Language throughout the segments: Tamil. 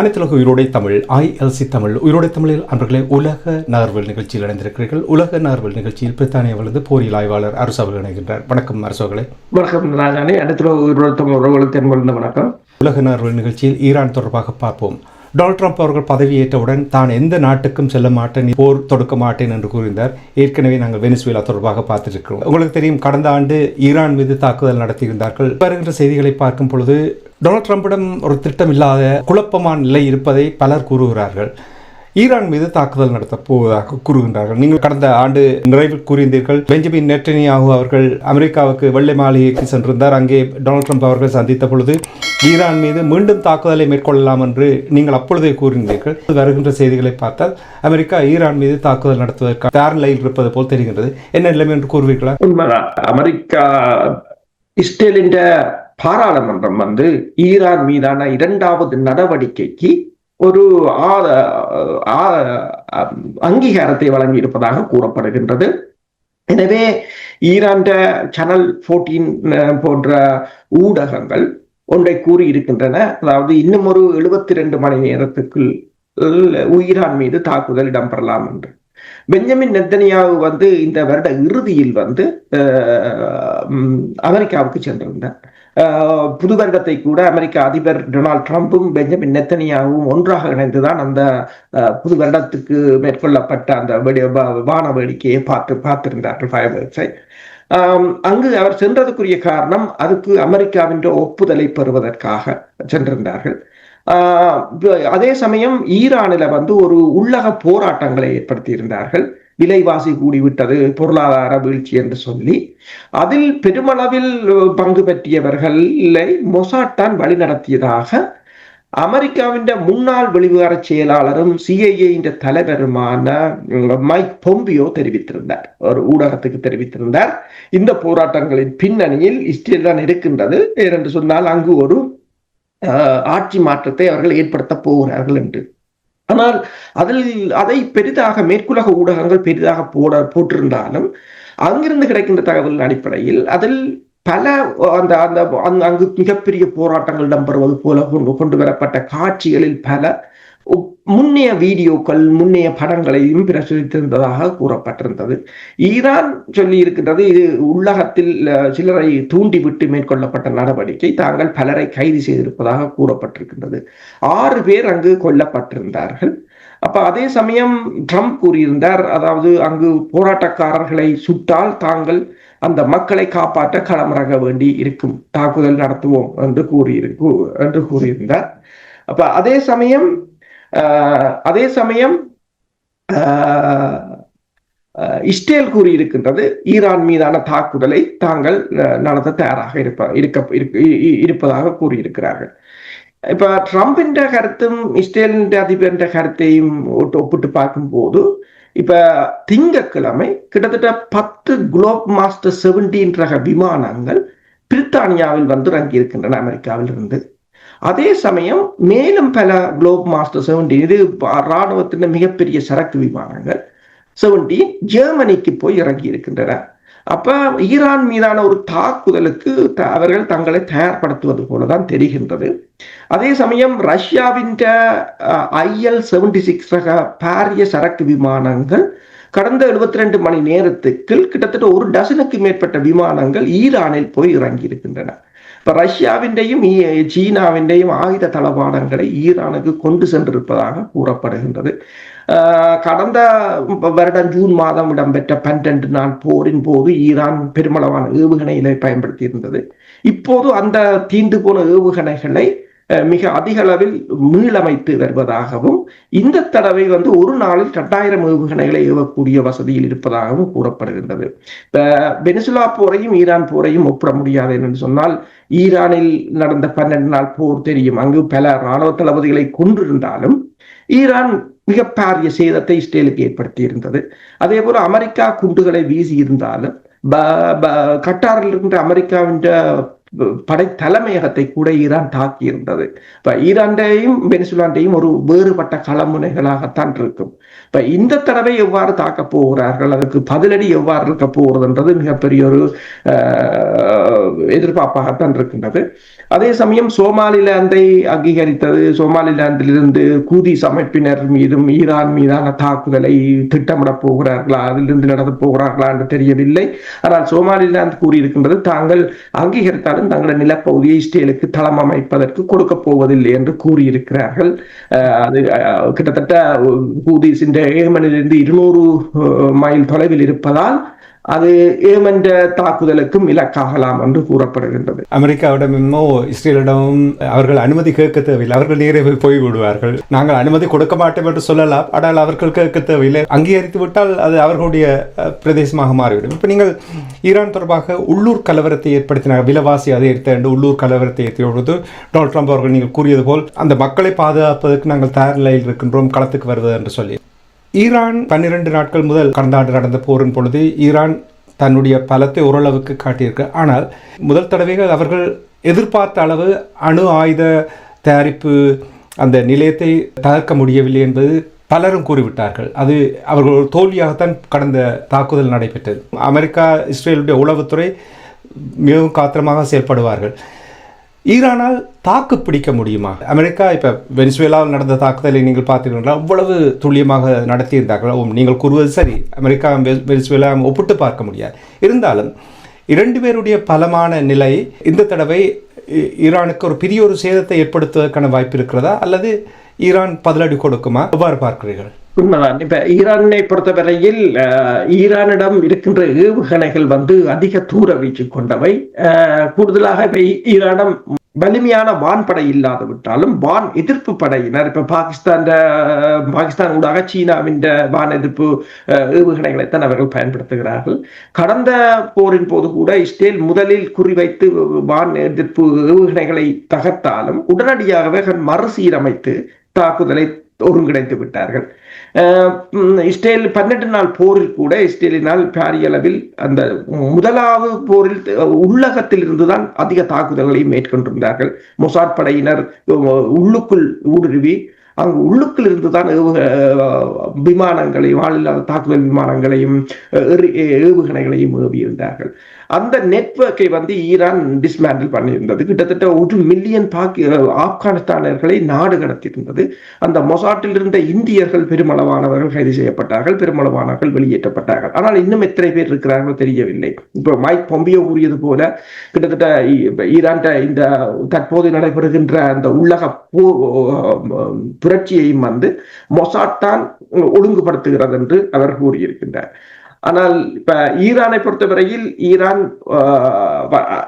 அனைத்துலக உயிரோடை தமிழ் ஐஎல்சி தமிழ் உயிரோடை தமிழில் அன்பர்களே உலக நகர்வல் நிகழ்ச்சியில் இணைந்திருக்கிறீர்கள். உலக நகர்வல் நிகழ்ச்சியில் பிரித்தானியாவிலிருந்து போரியல் ஆய்வாளர் அரசு அவர்கள் இணைகின்றார். வணக்கம் அரசு அவர்களே. வணக்கம் ராஜானி. உறவுகளுக்கு வணக்கம். உலக நகர்வல் நிகழ்ச்சியில் ஈரான் தொடர்பாக பார்ப்போம். டொனால்ட் ட்ரம்ப் அவர்கள் பதவியேற்றவுடன் தான் எந்த நாட்டுக்கும் செல்ல மாட்டேன் போர் தொடுக்க மாட்டேன் என்று கூறினார் ஏற்கனவே நாங்கள் வெனிசுவேலா தொடர்பாக பார்த்துருக்கிறோம். உங்களுக்கு தெரியும் கடந்த ஆண்டு ஈரான் மீது தாக்குதல் நடத்தியிருந்தார்கள். வருகின்ற செய்திகளை பார்க்கும் பொழுது டொனால்ட் ட்ரம்பிடம் ஒரு திட்டம் இல்லாத குழப்பமான நிலை இருப்பதை பலர் கூறுகிறார்கள். ஈரான் மீது தாக்குதல் நடத்தப் போவதாக கூறுகின்றார்கள். நீங்கள் கடந்த ஆண்டு நிறைவில் கூறியிருந்தீர்கள் பெஞ்சமின் நெட்டனியாகு அவர்கள் அமெரிக்காவுக்கு வெள்ளை மாளிகைக்கு சென்றிருந்தார். அங்கே டொனால்ட் ட்ரம்ப் அவர்கள் சந்தித்த பொழுது ஈரான் மீது மீண்டும் தாக்குதலை மேற்கொள்ளலாம் என்று நீங்கள் அப்பொழுதே கூறியிருந்தீர்கள். வருகின்ற செய்திகளை பார்த்தால் அமெரிக்கா ஈரான் மீது தாக்குதல் நடத்துவதற்கு தயார் நிலையில் இருப்பது போல் தெரிகின்றது. என்ன நிலைமை என்று கூறுவீர்களா? உண்மைதான். அமெரிக்கா இஸ்ரேலின் பாராளுமன்றம் வந்து ஈரான் மீதான இரண்டாவது நடவடிக்கைக்கு ஒரு ஆ- அங்கீகாரத்தை வழங்கி இருப்பதாக கூறப்படுகின்றது. எனவே ஈரான் சேனல் போர்டீன் போன்ற ஊடகங்கள் ஒன்றை கூறியிருக்கின்றன. அதாவது இன்னும் ஒரு எழுபத்தி ரெண்டு மணி நேரத்துக்குள் ஈரான் மீது தாக்குதல் இடம்பெறலாம் என்று. பெஞ்சமின் நெத்தனியாவு வந்து இந்த வருட இறுதியில் வந்து அமெரிக்காவுக்கு சென்றிருந்தார். புது வருடத்தை கூட அமெரிக்க அதிபர் டொனால்ட் ட்ரம்ப்பும் பெஞ்சமின் நெத்தனியாவும் ஒன்றாக இணைந்துதான் அந்த புது வருடத்துக்கு மேற்கொள்ளப்பட்ட அந்த வெடி வான வேடிக்கையை பார்த்து பார்த்திருந்தார்கள் ஃபயர்வர்க்ஸை அங்கு அவர் சென்றதுக்குரிய காரணம் அதுக்கு அமெரிக்காவின் ஒப்புதலை பெறுவதற்காக சென்றிருந்தார்கள். அதே சமயம் ஈரானில வந்து ஒரு உள்ளக போராட்டங்களை ஏற்படுத்தியிருந்தார்கள். விலைவாசி கூடிவிட்டது பொருளாதார வீழ்ச்சி என்று சொல்லி. அதில் பெருமளவில் பங்கு பெற்றியவர்களை மொசாட்டான் வழிநடத்தியதாக அமெரிக்காவின் முன்னாள் வெளிவிவகார செயலாளரும் சிஐஏ தலைவருமான மைக் பொம்பியோ தெரிவித்திருந்தார். ஒரு ஊடகத்துக்கு தெரிவித்திருந்தார். இந்த போராட்டங்களின் பின்னணியில் இஸ்ரேல் தான் இருக்கின்றது. ஏனென்று சொன்னால் அங்கு ஒரு ஆட்சி மாற்றத்தை அவர்கள் ஏற்படுத்த போகிறார்கள் என்று. ஆனால் அதில் அதை பெரிதாக மேற்குலக ஊடகங்கள் பெரிதாக போட போட்டிருந்தாலும் அங்கிருந்து கிடைக்கின்ற தகவல் அடிப்படையில் அதில் பல அந்த அந்த அங்கு மிகப்பெரிய போராட்டங்கள் இடம்பெறுவது போல கொண்டு கொண்டு வரப்பட்ட காட்சிகளில் பல முன்னைய வீடியோக்கள் முன்னைய படங்களையும் பிரசுரித்திருந்ததாக கூறப்பட்டிருந்தது. ஈரான் சொல்லி இருக்கின்றது இது உள்ளகத்தில் சிலரை தூண்டிவிட்டு மேற்கொள்ளப்பட்ட நடவடிக்கை தாங்கள் பலரை கைது செய்திருப்பதாக கூறப்பட்டிருக்கின்றது. ஆறு பேர் அங்கு கொல்லப்பட்டிருந்தார்கள். அப்ப அதே சமயம் ட்ரம்ப் கூறியிருந்தார் அதாவது அங்கு போராட்டக்காரர்களை சுட்டால் தாங்கள் அந்த மக்களை காப்பாற்ற களமிறங்க வேண்டி இருக்கும் தாக்குதல் நடத்துவோம் என்று கூறியிரு என்று கூறியிருந்தார். அப்ப அதே சமயம் அதே சமயம் ஆஹ், ஆஹ், இஸ்ரேல் கூறியிருக்கின்றது ஈரான் மீதான தாக்குதலை தாங்கள் அஹ், நடத்த தயாராக இருப்ப இருக்க இருப்பதாக கூறியிருக்கிறார்கள். இப்ப ட்ரம்ப் என்ற கருத்தும் இஸ்டேலின் அதிபர் என்ற கருத்தையும் ஒட்டு- ஒப்பிட்டு பார்க்கும்போது இப்ப திங்கக்கிழமை கிட்டத்தட்ட பத்து குளோப் மாஸ்டர் செவன்டீன் ரக விமானங்கள் பிரித்தானியாவில் வந்து இறங்கியிருக்கின்றன அமெரிக்காவில் இருந்து அதே சமயம் மேலும் பல குளோப் மாஸ்டர் செவன்டீன் இது ராணுவத்தின் மிகப்பெரிய சரக்கு விமானங்கள் செவன்டீன் ஜெர்மனிக்கு போய் இறங்கி இருக்கின்றன. அப்ப ஈரான் மீதான ஒரு தாக்குதலுக்கு அவர்கள் தங்களை தயார்படுத்துவது போலதான் தெரிகின்றது. அதே சமயம் ரஷ்யாவின் ஐஎல் செவன்டி சிக்ஸ் ரக பாரிய சரக்கு விமானங்கள் கடந்த 72 ரெண்டு மணி நேரத்துக்கு கிட்டத்தட்ட ஒரு டசனுக்கு மேற்பட்ட விமானங்கள் ஈரானில் போய் இறங்கி இருக்கின்றன. இப்போ ரஷ்யாவின்டையும் ஈ- சீனாவின்டையும் ஆயுத தளபாடங்களை ஈரானுக்கு கொண்டு சென்றிருப்பதாக கூறப்படுகின்றது. கடந்த வருடம் ஜூன் மாதம் இடம்பெற்ற பன்னிரண்டு நாள் போரின் போது ஈரான் பெருமளவான ஏவுகணைகளை பயன்படுத்தியிருந்தது. இப்போது அந்த தீண்டு போன ஏவுகணைகளை மிக அதிக அளவில் மீளமைத்து வருவதாகவும் இந்த தடவை வந்து ஒரு நாளில் இரண்டாயிரம் ஏவுகணைகளை ஏவக்கூடிய வசதியில் இருப்பதாகவும் கூறப்படுகின்றது. வெனிசுலா போரையும் ஈரான் போரையும் ஒப்பிட முடியாது என்று சொன்னால் ஈரானில் நடந்த பன்னெண்டு நாள் போர் தெரியும். அங்கு பல இராணுவ தளபதிகளை கொன்றிருந்தாலும் ஈரான் மிக பாரிய சேதத்தை இஸ்ரேலுக்கு ஏற்படுத்தி இருந்தது அதே போல அமெரிக்கா குண்டுகளை வீசி இருந்தாலும் ப- ப- கட்டாரில் இருக்கின்ற அமெரிக்காவின் படை தலைமையகத்தை கூட ஈரான் தாக்கி இருந்தது இப்ப ஈரான்டையும் வெனிசுலாண்டையும் ஒரு வேறுபட்ட களமுனைகளாகத்தான் இருக்கும். இப்ப இந்த தடவை எவ்வாறு தாக்க போகிறார்கள்? அதுக்கு பதிலடி எவ்வாறு இருக்க போகிறதுன்றது மிகப்பெரிய ஒரு எதிர்பார்ப்பாகத்தான் இருக்கின்றது. அதே சமயம் சோமாலிலாந்தை அங்கீகரித்தது. சோமாலிலாந்திலிருந்து கூதி அமைப்பினர் மீதும் ஈரான் மீதான தாக்குதலை திட்டமிட போகிறார்களா? அதிலிருந்து நடந்து போகிறார்களா என்று தெரியவில்லை. ஆனால் சோமாலிலாந்து கூறியிருக்கின்றது தாங்கள் நாடும் தங்களது நிலப்பகுதியை இஸ்ரேலுக்கு தளம் அமைப்பதற்கு கொடுக்க போவதில்லை என்று கூறியிருக்கிறார்கள் அது கிட்டத்தட்ட கூதிஸ் இந்த ஏமனிலிருந்து இருநூறு மைல் தொலைவில் இருப்பதால் அது ஏமன்ற தாக்குதலுக்கும் இலக்காகலாம் என்று கூறப்படுகின்றது. அமெரிக்காவிடமோ இஸ்ரேலிடமும் அவர்கள் அனுமதி கேட்க தேவையில்லை. அவர்கள் நேரே போய் போய் விடுவார்கள் நாங்கள் அனுமதி கொடுக்க மாட்டோம் என்று சொல்லலாம். ஆனால் அவர்கள் கேட்க தேவையில்லை. அங்கீகரித்து விட்டால் அது அவர்களுடைய அஹ், பிரதேசமாக மாறிவிடும். இப்போ நீங்கள் ஈரான் தொடர்பாக உள்ளூர் கலவரத்தை ஏற்படுத்தினார். விலவாசி அதை என்று உள்ளூர் கலவரத்தை ஏற்றிய பொழுது டொனால்ட் ட்ரம்ப் அவர்கள் நீங்கள் கூறியது போல் அந்த மக்களை பாதுகாப்பதற்கு நாங்கள் தயார் நிலையில் இருக்கின்றோம். களத்துக்கு வருவது என்று சொல்லி. ஈரான் பன்னிரண்டு நாட்கள் முதல் கடந்த ஆண்டு நடந்த போரின் பொழுது ஈரான் தன்னுடைய பலத்தை ஓரளவுக்கு காட்டியிருக்கு. ஆனால் முதல் தடவைகள் அவர்கள் எதிர்பார்த்த அளவு அணு ஆயுத தயாரிப்பு அந்த நிலையத்தை தகர்க்க முடியவில்லை என்பது பலரும் கூறிவிட்டார்கள். அது அவர்கள் ஒரு தோல்வியாகத்தான் கடந்த தாக்குதல் நடைபெற்றது. அமெரிக்கா இஸ்ரேலுடைய உளவுத்துறை மிகவும் காத்திரமாக செயல்படுவார்கள். ஈரானால் தாக்கு பிடிக்க முடியுமா? அமெரிக்கா இப்போ வெனிசுவேலாவில் நடந்த தாக்குதலை நீங்கள் பார்த்தீங்கன்னா அவ்வளவு துல்லியமாக நடத்தியிருந்தார்கள்? நீங்கள் கூறுவது சரி. அமெரிக்கா வெனிசுவேலா ஒப்பிட்டு பார்க்க முடியாது. இருந்தாலும் இரண்டு பேருடைய பலமான நிலை இந்த தடவை ஈரானுக்கு ஒரு பெரிய ஒரு சேதத்தை ஏற்படுத்துவதற்கான வாய்ப்பு இருக்கிறதா? அல்லது ஈரான் பதிலடி கொடுக்குமா எவ்வாறு பார்க்கிறீர்கள் உண்மைதான் இப்ப ஈரானை பொறுத்தவரையில் ஈரானிடம் இருக்கின்ற ஏவுகணைகள் வந்து அதிக தூர வீச்சு கொண்டவை கூடுதலாக இப்ப ஈரானம் வலிமையான வான்படை இல்லாத விட்டாலும் வான் எதிர்ப்பு படையினர் இப்ப பாகிஸ்தான் பாகிஸ்தான் ஊடாக சீனாவின் வான் எதிர்ப்பு அஹ், ஏவுகணைகளைத்தான் அவர்கள் பயன்படுத்துகிறார்கள். கடந்த போரின் போது கூட இஸ்ரேல் முதலில் குறிவைத்து வான் எதிர்ப்பு ஏவுகணைகளை தகர்த்தாலும் உடனடியாகவே மறுசீரமைத்து தாக்குதலை ஒருங்கிணைத்து விட்டார்கள். இஸ்ரேல் பன்னெண்டு நாள் போரில் கூட இஸ்ரேலினால் பாரிய அளவில் அந்த முதலாவது போரில் உள்ளகத்தில் இருந்துதான் அதிக தாக்குதல்களை மேற்கொண்டிருந்தார்கள். மொசாட் படையினர் உள்ளுக்குள் ஊடுருவி அங்கு உள்ளுக்குள் இருந்துதான் விமானங்களையும் ஆளில்லாத தாக்குதல் விமானங்களையும் ஏவுகணைகளையும் ஏவியிருந்தார்கள். அந்த நெட்வொர்க்கை வந்து ஈரான் டிஸ்மேண்டில் பண்ணியிருந்தது. கிட்டத்தட்ட ஒரு மில்லியன் பாக்கி ஆப்கானிஸ்தானர்களை நாடு கடத்தியிருந்தது. அந்த மொசாட்டில் இருந்த இந்தியர்கள் பெருமளவானவர்கள் கைது செய்யப்பட்டார்கள் பெருமளவானவர்கள் வெளியேற்றப்பட்டார்கள். ஆனால் இன்னும் எத்தனை பேர் இருக்கிறார்கள் தெரியவில்லை. இப்போ மைக் பொம்பியோ கூறியது போல கிட்டத்தட்ட ஈரான் இந்த தற்போது நடைபெறுகின்ற அந்த உள்ளக போ- புரட்சியையும் வந்து மொசாட் தான் ஒழுங்குபடுத்துகிறது என்று அவர் கூறியிருக்கின்றார். ஆனால் இப்ப ஈரானை பொறுத்தவரையில் ஈரான் ஆஹ்,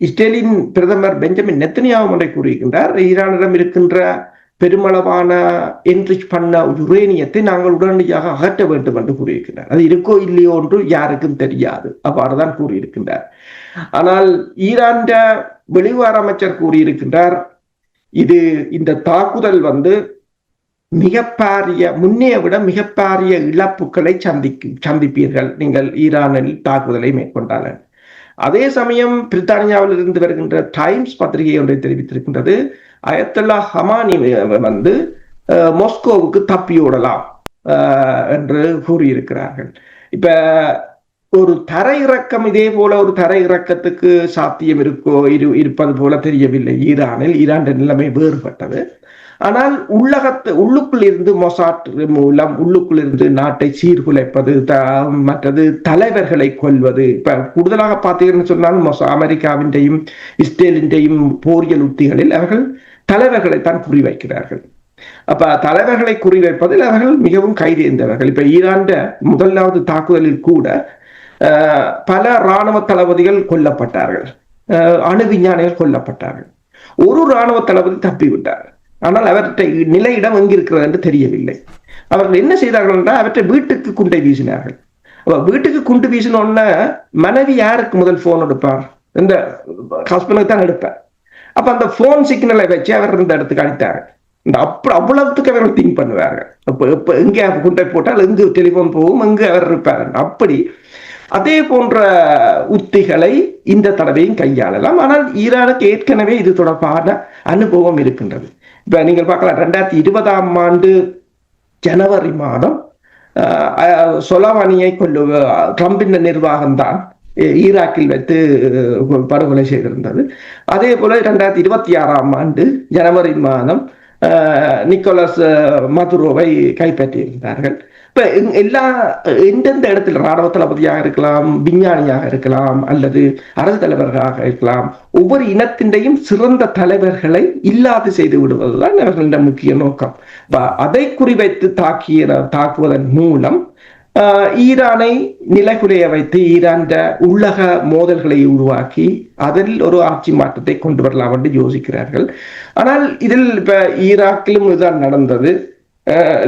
இஸ்ரேலின் பிரதமர் பெஞ்சமின் நெத்தனியாவும் ஒன்றை கூறியிருக்கின்றார். ஈரானிடம் இருக்கின்ற பெருமளவான என்ரிச் பண்ண யுரேனியத்தை நாங்கள் உடனடியாக அகற்ற வேண்டும் என்று கூறியிருக்கின்றார். அது இருக்கோ இல்லையோ என்று யாருக்கும் தெரியாது. அவ்வாறுதான் கூறியிருக்கின்றார். ஆனால் ஈரான் வெளிவார அமைச்சர் கூறியிருக்கின்றார் இது இந்த தாக்குதல் வந்து மிகப்பாரிய முன்னைய விட மிகப்பாரிய இழப்புகளை சந்திக்கு சந்திப்பீர்கள் நீங்கள் ஈரானில் தாக்குதலை மேற்கொண்டால். அதே சமயம் பிரித்தானியாவில் இருந்து வருகின்ற டைம்ஸ் பத்திரிகை ஒன்றை தெரிவித்திருக்கின்றது. அயத்துல்லா ஹமானி வந்து மொஸ்கோவுக்கு தப்பியோடலாம் என்று கூறியிருக்கிறார்கள். இப்ப ஒரு தரையிறக்கம் இதே போல ஒரு தரையிறக்கத்துக்கு சாத்தியம் இருக்கோ இரு இருப்பது போல தெரியவில்லை. ஈரானில் ஈரான் நிலைமை வேறுபட்டது. ஆனால் உள்ளகத்து உள்ளுக்குள் இருந்து மொசாட் மூலம் உள்ளுக்குள் இருந்து நாட்டை சீர்குலைப்பது த மற்றது தலைவர்களை கொல்வது. இப்ப கூடுதலாக பார்த்தீங்கன்னு சொன்னால் மொசா அமெரிக்காவின்றையும் இஸ்ரேலின்றையும் போரியல் உத்திகளில் அவர்கள் தலைவர்களை தான் குறிவைக்கிறார்கள். அப்ப தலைவர்களை குறிவைப்பதில் அவர்கள் மிகவும் கைதேர்ந்தவர்கள். இப்ப ஈரான் முதலாவது தாக்குதலில் கூட பல இராணுவ தளபதிகள் கொல்லப்பட்டார்கள். அஹ், அணு விஞ்ஞானிகள் கொல்லப்பட்டார்கள். ஒரு இராணுவ தளபதி தப்பிவிட்டார். ஆனால் அவற்றை நிலையிடம் எங்கிருக்கிறது என்று தெரியவில்லை. அவர்கள் என்ன செய்தார்கள் என்றால் அவற்றை வீட்டுக்கு குண்டை வீசினார்கள். அப்ப வீட்டுக்கு குண்டு வீசினோடனே மனைவி யாருக்கு முதல் போன் எடுப்பார்? இந்த ஹஸ்பண்டுக்கு தான் எடுப்பார் அப்ப அந்த போன் சிக்னலை வச்சு அவர் இந்த இடத்துக்கு அடித்தார். இந்த அப்ப அவ்வளவுக்கு அவர்கள் திங்க் பண்ணுவார்கள். அப்ப இப்ப எங்கே குண்டை போட்டால் எங்கு டெலிபோன் போகும் எங்கு அவர் இருப்பார். அப்படி அதே போன்ற உத்திகளை இந்த தடவையும் கையாளலாம். ஆனால் ஈரானுக்கு ஏற்கனவே இது தொடர்பான அனுபவம் இருக்கின்றது. இப்ப நீங்கள் பார்க்கலாம் ரெண்டாயிரத்தி இருபதாம் ஆண்டு ஜனவரி மாதம் அஹ், சொலவானியை கொண்டு ட்ரம்பின் நிர்வாகம்தான் ஈராக்கில் வைத்து படுகொலை செய்திருந்தது. அதே போல ரெண்டாயிரத்தி இருபத்தி ஆறாம் ஆண்டு ஜனவரி மாதம் நிக்கோலஸ் மதுரோவை கைப்பற்றியிருந்தார்கள். இப்ப எல்லா எந்தெந்த இடத்துல ராணுவ தளபதியாக இருக்கலாம் விஞ்ஞானியாக இருக்கலாம் அல்லது அரசு தலைவர்களாக இருக்கலாம் ஒவ்வொரு இனத்தின்றையும் சிறந்த தலைவர்களை இல்லாது செய்து விடுவதுதான் அவர்களின் முக்கிய நோக்கம். அதை குறிவைத்து தாக்கிய தாக்குவதன் மூலம் ஆஹ், ஈரானை நிலைகுலைய வைத்து ஈரான் உள்ளக மோதல்களை உருவாக்கி அதில் ஒரு ஆட்சி மாற்றத்தை கொண்டு வரலாம் என்று யோசிக்கிறார்கள். ஆனால் இதில் இப்ப ஈராக்கிலும் இதுதான் நடந்தது.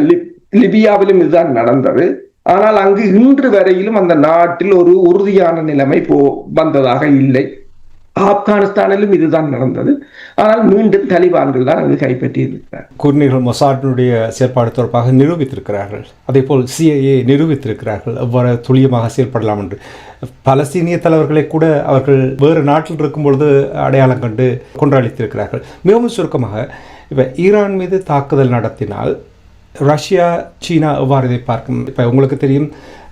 லிப்- லிபியாவிலும் இதுதான் நடந்தது. ஆனால் அங்கு இன்று வரையிலும் அந்த நாட்டில் ஒரு உறுதியான நிலைமை போ வந்ததாக இல்லை. ஆப்கானிஸ்தானிலும் இதுதான் நடந்தது. ஆனால் மீண்டும் தலிபான்கள் தான் அங்கு கைப்பற்றி இருக்கிறார் கூறினீர்கள் மொசாடினுடைய செயல்பாடு தொடர்பாக நிரூபித்திருக்கிறார்கள். அதேபோல் சிஐஏ நிரூபித்திருக்கிறார்கள். எவ்வாறு துல்லியமாக செயல்படலாம் என்று. பலஸ்தீனிய தலைவர்களை கூட அவர்கள் வேறு நாட்டில் இருக்கும் பொழுது அடையாளம் கண்டு கொன்றளித்திருக்கிறார்கள். மிகவும் சுருக்கமாக இப்போ ஈரான் மீது தாக்குதல் நடத்தினால் ரஷ்யா சீனா எவ்வாறு இதை பார்க்கும்? இப்போ உங்களுக்கு தெரியும்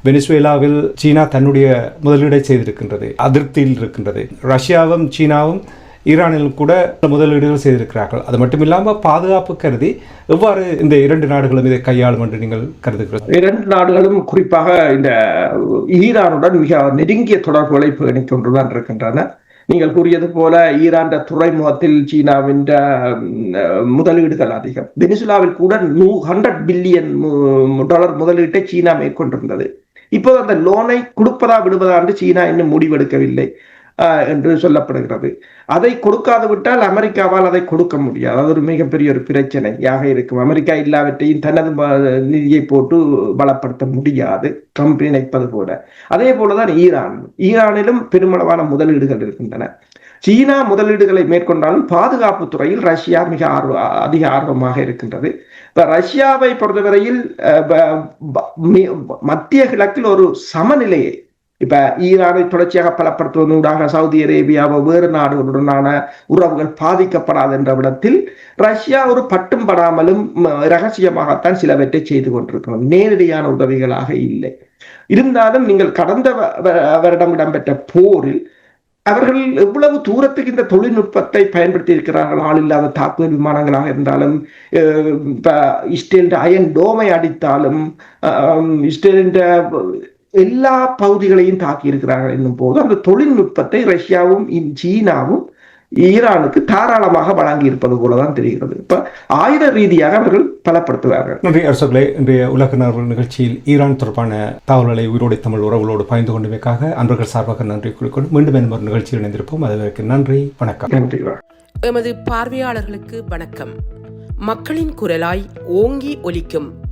வெனிசுவேலாவில் சீனா தன்னுடைய முதலீடை செய்திருக்கின்றது அதிருப்தியில் இருக்கின்றது. ரஷ்யாவும் சீனாவும் ஈரானிலும் கூட முதலீடுகள் செய்திருக்கிறார்கள். அது மட்டும் இல்லாமல் பாதுகாப்பு கருதி எவ்வாறு இந்த இரண்டு நாடுகளும் இதை கையாளும் என்று நீங்கள் கருதுகிறீர்கள்? இரண்டு நாடுகளும் குறிப்பாக இந்த ஈரானுடன் மிக நெருங்கிய தொடர்புகளை பேணிக் கொண்டுதான் இருக்கின்றன. நீங்கள் கூறியது போல ஈரான் துறைமுகத்தில் சீனாவின் முதலீடுகள் அதிகம். வெனிசுலாவில் கூட நூ ஹண்ட்ரட் பில்லியன் டாலர் முதலீட்டை சீனா மேற்கொண்டிருந்தது. இப்போது அந்த லோனை கொடுப்பதா விடுவதா என்று சீனா இன்னும் முடிவெடுக்கவில்லை என்று சொல்லப்படுகிறது. அதை கொடுக்காது விட்டால் அமெரிக்காவால் அதை கொடுக்க முடியாது. அது ஒரு மிகப்பெரிய ஒரு பிரச்சனையாக இருக்கும். அமெரிக்கா எல்லாவற்றையும் தனது நிதியை போட்டு பலப்படுத்த முடியாது. ட்ரம்ப் நினைப்பது போல. அதே போலதான் ஈரான். ஈரானிலும் பெருமளவான முதலீடுகள் இருக்கின்றன. சீனா முதலீடுகளை மேற்கொண்டாலும் பாதுகாப்பு துறையில் ரஷ்யா மிக ஆர்வ அதிக ஆர்வமாக இருக்கின்றது. இப்ப ரஷ்யாவை பொறுத்தவரையில் மத்திய கிழக்கில் ஒரு சமநிலையை இப்ப ஈரானை தொடர்ச்சியாக பலப்படுத்துவதூடாக சவுதி அரேபியாவோ வேறு நாடுகளுடனான உறவுகள் பாதிக்கப்படாது என்ற விடத்தில் ரஷ்யா ஒரு பட்டும் படாமலும் ரகசியமாகத்தான் சிலவற்றை செய்து கொண்டிருக்கிறோம். நேரடியான உதவிகளாக இல்லை. இருந்தாலும் நீங்கள் கடந்த வ- வருடம் இடம்பெற்ற போரில் அவர்கள் எவ்வளவு தூரத்துக்கு இந்த தொழில்நுட்பத்தை பயன்படுத்தி இருக்கிறார்கள் ஆள் இல்லாத தாக்குதல் விமானங்களாக இருந்தாலும் அஹ், இப்ப இஸ்ரேலின் அயன் டோமை அடித்தாலும் அஹ், இஸ்ரேலின் எல்லா பகுதிகளையும் தாக்கி இருக்கிறார்கள் என்னும் போது அந்த தொழில்நுட்பத்தை ரஷ்யாவும் சீனாவும் ஈரானுக்கு தாராளமாக வழங்கி இருப்பது போலதான் தெரிகிறது. இப்ப ஆயுத ரீதியாக அவர்கள் பலப்படுத்துவார்கள். நன்றி அரசர்களே இன்றைய உலக நகர்வு நிகழ்ச்சியில் ஈரான் தொடர்பான தகவல்களை உயிரோடை தமிழ் உறவுகளோடு பகிர்ந்து கொண்டமைக்காக அன்பர்கள் சார்பாக நன்றி கூறிக்கொண்டு மீண்டும் என்ன ஒரு நிகழ்ச்சியில் இணைந்திருப்போம். அதுவரைக்கு நன்றி வணக்கம். நன்றி எமது பார்வையாளர்களுக்கு வணக்கம். மக்களின் குரலாய் ஓங்கி ஒலிக்கும்